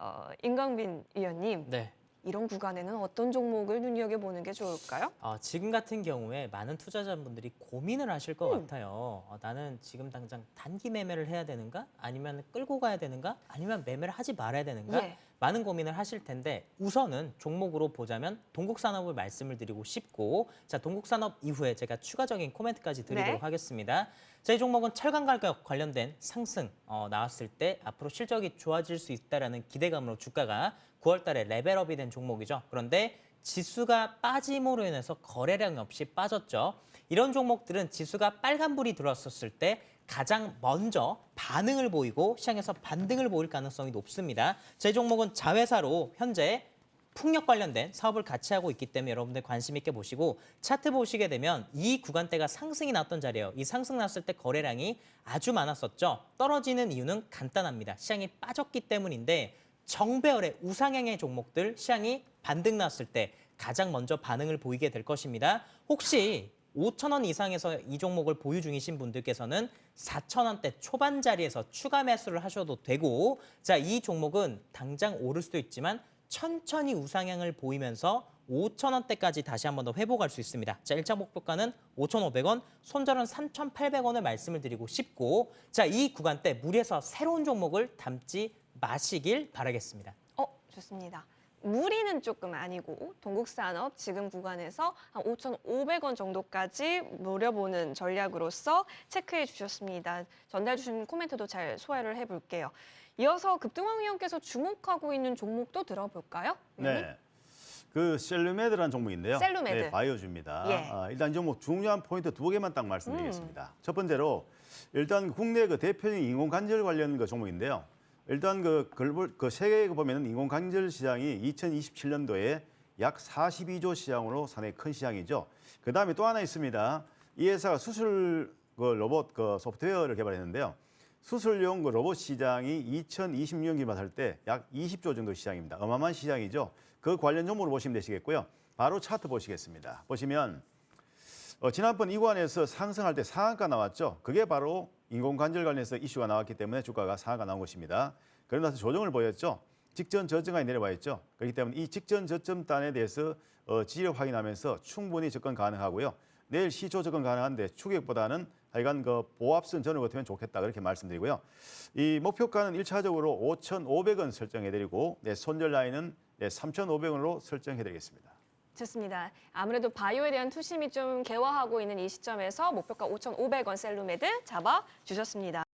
어, 임강빈 위원님, 네. 이런 구간에는 어떤 종목을 눈여겨보는 게 좋을까요? 어, 지금 같은 경우에 많은 투자자분들이 고민을 하실 것 음. 같아요. 어, 나는 지금 당장 단기 매매를 해야 되는가? 아니면 끌고 가야 되는가? 아니면 매매를 하지 말아야 되는가? 예. 많은 고민을 하실 텐데 우선은 종목으로 보자면 동국산업을 말씀을 드리고 싶고 자 동국산업 이후에 제가 추가적인 코멘트까지 드리도록 네. 하겠습니다. 자, 이 종목은 철강 가격 관련된 상승 어, 나왔을 때 앞으로 실적이 좋아질 수 있다라는 기대감으로 주가가 9월 달에 레벨업이 된 종목이죠. 그런데 지수가 빠짐으로 인해서 거래량이 없이 빠졌죠. 이런 종목들은 지수가 빨간불이 들어왔었을 때 가장 먼저 반응을 보이고 시장에서 반등을 보일 가능성이 높습니다. 제 종목은 자회사로 현재 풍력 관련된 사업을 같이 하고 있기 때문에 여러분들 관심 있게 보시고 차트 보시게 되면 이 구간대가 상승이 났던 자리예요. 이 상승 났을 때 거래량이 아주 많았었죠. 떨어지는 이유는 간단합니다. 시장이 빠졌기 때문인데 정배열의 우상향의 종목들 시장이 반등 났을 때 가장 먼저 반응을 보이게 될 것입니다. 혹시 5천 원 이상에서 이 종목을 보유 중이신 분들께서는 4천 원대 초반 자리에서 추가 매수를 하셔도 되고 자, 이 종목은 당장 오를 수도 있지만 천천히 우상향을 보이면서 5천 원대까지 다시 한번 더 회복할 수 있습니다. 자, 1차 목표가는 5,500원, 손절은 3,800원을 말씀을 드리고 싶고 자, 이 구간대 무리해서 새로운 종목을 담지 마시길 바라겠습니다. 어, 좋습니다. 무리는 조금 아니고 동국산업 지금 구간에서 한 5,500원 정도까지 노려보는 전략으로서 체크해 주셨습니다. 전달 주신 코멘트도 잘 소화를 해볼게요. 이어서 급등왕 위원께서 주목하고 있는 종목도 들어볼까요? 위원님? 네. 그 셀루메드라는 종목인데요. 셀루메드. 네, 바이오주입니다. 예. 음. 아, 일단 이 종목 중요한 포인트 두 개만 딱 말씀드리겠습니다. 첫 번째로 일단 국내 그 대표적인 인공관절 관련 그 종목인데요. 일단 그 글볼 그 세계에 보면은 인공관절 시장이 2027년도에 약 42조 시장으로 상당히 큰 시장이죠. 그 다음에 또 하나 있습니다. 이 회사가 수술 그 로봇 그 소프트웨어를 개발했는데요. 수술용 그 로봇 시장이 2020년 기반할 때 약 20조 정도 시장입니다. 어마어마한 시장이죠. 그 관련 종목으로 보시면 되시겠고요. 바로 차트 보시겠습니다. 보시면 어, 지난번 이관에서 상승할 때 상한가 나왔죠. 그게 바로 인공관절 관련해서 이슈가 나왔기 때문에 주가가 상한가 나온 것입니다. 그러고 나서 조정을 보였죠. 직전 저점까지 내려와 있죠. 그렇기 때문에 이 직전 저점단에 대해서 어, 지지를 확인하면서 충분히 접근 가능하고요. 내일 시초 접근 가능한데 추격보다는 하여간 그 보합선 전을 버티면 좋겠다 그렇게 말씀드리고요. 이 목표가는 일차적으로 5,500원 설정해드리고 네, 손절 라인은 네, 3,500원으로 설정해드리겠습니다. 좋습니다. 아무래도 바이오에 대한 투심이 좀 개화하고 있는 이 시점에서 목표가 5,500원 셀루메드 잡아 주셨습니다.